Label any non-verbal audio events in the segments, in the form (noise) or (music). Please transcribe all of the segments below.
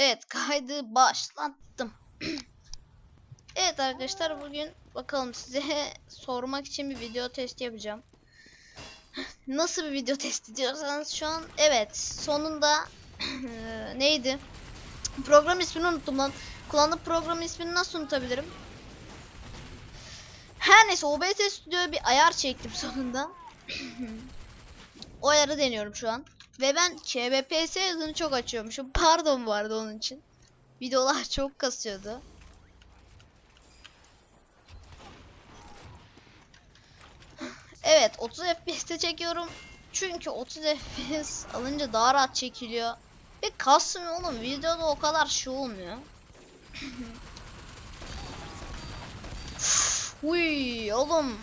Evet kaydı başlattım. (clears throat) evet arkadaşlar bugün bakalım size (laughs) sormak için bir video testi yapacağım. (clears throat) Nasıl bir video testi diyorsanız şu an evet sonunda (clears throat) neydi? Program ismini unuttum lan. Kullandığım program ismini nasıl unutabilirim? Her neyse OBS Studio'ya bir ayar çektim sonunda. o ayarı deniyorum şu an. Ve ben KBPS yazını çok açıyormuşum. (laughs) Pardon bu arada onun için. Videolar çok kasıyordu. (laughs) Evet 30 FPS'te çekiyorum. Çünkü 30 FPS alınca daha rahat çekiliyor. Ve kasmıyor oğlum. Videoda o kadar şey olmuyor. (laughs) Uy oğlum.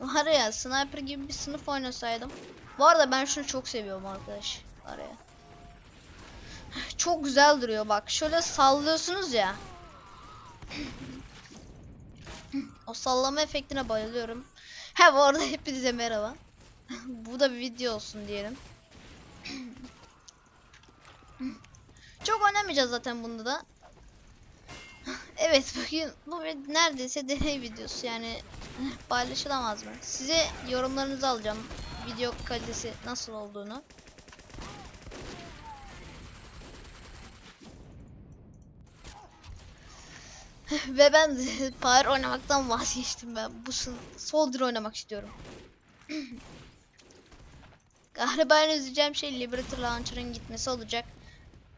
Var ya sniper gibi bir sınıf oynasaydım. Bu arada ben şunu çok seviyorum arkadaş. Araya. (laughs) Çok güzel duruyor bak. Şöyle sallıyorsunuz ya. (clears throat) o sallama efektine bayılıyorum. (laughs) Ha bu arada hepinize merhaba. (laughs) bu da bir video olsun diyelim. (clears throat) Çok oynamayacağız zaten bunda da. Evet bugün bu neredeyse deney videosu yani (laughs) paylaşılamaz mı? Size yorumlarınızı alacağım. Video kalitesi nasıl olduğunu. (laughs) Ve ben (laughs) Fire oynamaktan vazgeçtim ben. Bu Soldier oynamak istiyorum. Galiba en üzüleceğim şey Liberty Launcher'ın gitmesi olacak.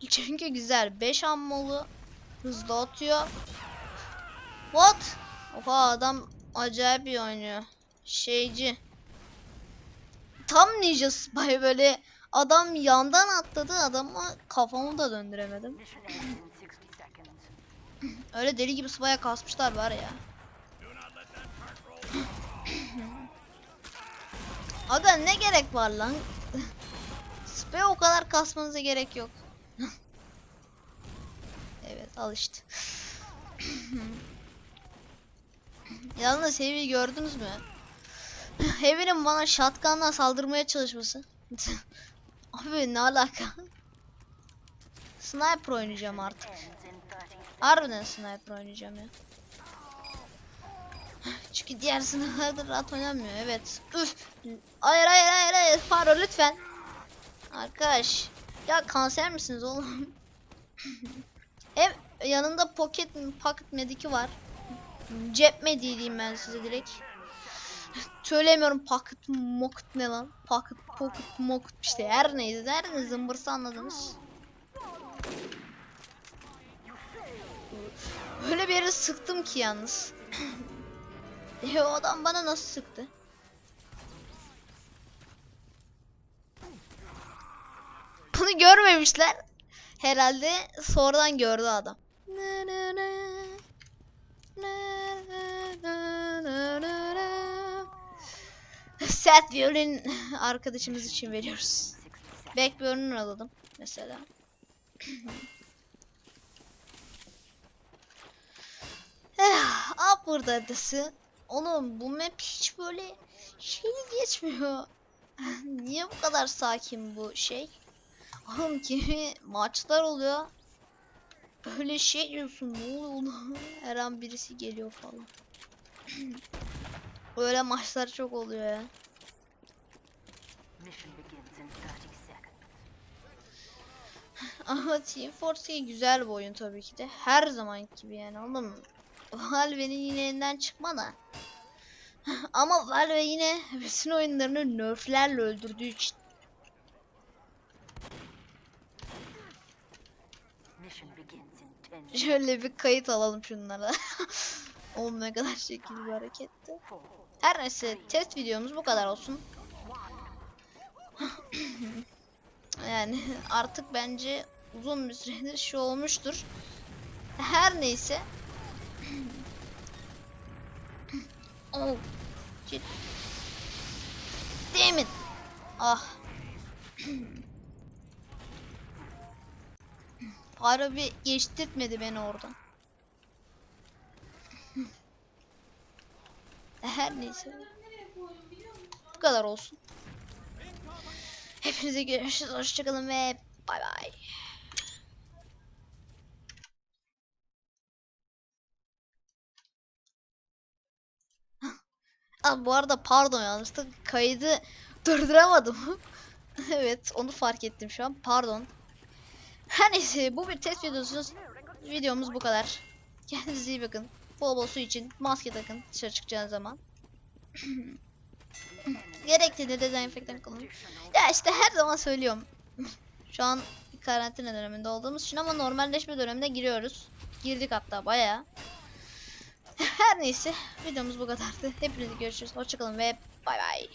Çünkü güzel. 5 ammolu hızlı atıyor. What? Oha adam acayip iyi oynuyor. Şeyci. Tam Ninja Spy böyle adam yandan atladı adama kafamı da döndüremedim. Mission ends in 60 seconds. (laughs) Öyle deli gibi spaya kasmışlar var ya. (laughs) Aga ne gerek var lan? (laughs) Spaya o kadar kasmanıza gerek yok. evet al işte. Yalnız Heavy'yi gördünüz mü? (laughs) Heavy'nin bana shotgun'la saldırmaya çalışması. (laughs) Abi ne alaka? Sniper oynayacağım artık. Ends in 30 seconds. Harbiden sniper oynayacağım ya. (laughs) Çünkü diğer sınıflarda rahat oynamıyor. Evet. Üf. Hayır hayır hayır hayır. Faro lütfen. Arkadaş. Ya kanser misiniz oğlum? Hem yanında pocket pocket mediki var. Cep mediği diyeyim ben size direkt. Söylemiyorum pocket mocket ne lan? Pocket pocket mocket işte her neyse her ne zımbırsa anladınız. Öyle bir yere sıktım ki yalnız. (clears throat) e o adam bana nasıl sıktı? Bunu görmemişler. Herhalde sonradan gördü adam. Violin arkadaşımız için veriyoruz. 60 seconds. Back violin alalım mesela. Eh, Aa burada adası. Oğlum bu map hiç böyle şey geçmiyor. (laughs) Niye bu kadar sakin bu şey? Oğlum kimi maçlar oluyor. Böyle şey diyorsun ne oluyor oğlum? (laughs) Her an birisi geliyor falan. (clears throat) Böyle maçlar çok oluyor ya. Ama (laughs) Team Fortress güzel bir oyun tabii ki de. Her zaman gibi yani oğlum. Valve'nin yine elinden çıkma da. (laughs) Ama Valve yine bütün oyunlarını nerflerle öldürdüğü için. Mission begins in 10 seconds. Şöyle bir kayıt alalım şunlara. (laughs) Oğlum ne kadar şekil bir hareketti. Her neyse test videomuz bu kadar olsun. Yani (laughs) artık bence uzun bir süredir şey olmuştur. Her neyse. (clears throat) oh. Shit. Damn it. Ah. (clears throat) Para bir geçtirtmedi beni oradan. (laughs) Her neyse. Bu kadar olsun. Hepinize görüşürüz. Hoşçakalın ve bay bay. (laughs) Aa, bu arada pardon yanlışlıkla kaydı (laughs) durduramadım. (laughs) evet onu fark ettim şu an pardon. Her neyse bu bir test videosu. Videomuz bu kadar. Kendinize iyi bakın. Bol bol su için maske takın dışarı çıkacağınız zaman. Gerektiğinde dezenfektan kullanın. Ya işte her zaman söylüyorum. (laughs) Şu an karantina döneminde olduğumuz için ama normalleşme dönemine giriyoruz. Girdik hatta bayağı. Her neyse videomuz bu kadardı. Hepinize görüşürüz. Hoşçakalın ve bay bay.